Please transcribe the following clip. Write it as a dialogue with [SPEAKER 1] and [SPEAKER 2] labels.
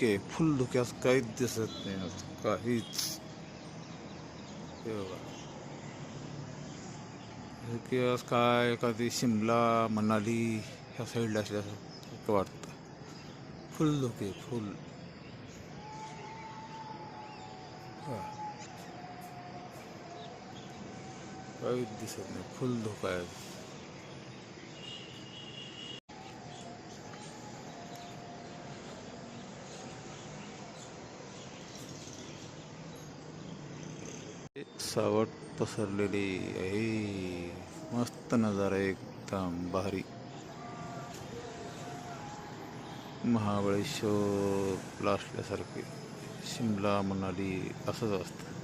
[SPEAKER 1] धुके फुल काहीच दिसत नाही आज काहीच हे। धुक्यास काय एखादी शिमला, मनाली ह्या साईडला असल्यासारखं वाटतं फुल धुके, फुल। काहीच दिसत नाही फुल धोका आहे सावट पसरलेली आहे. मस्त नजारा एकदम भारी. महाबळेश्वर लास्टल्यासारखे. शिमला मनाली असंच असतं.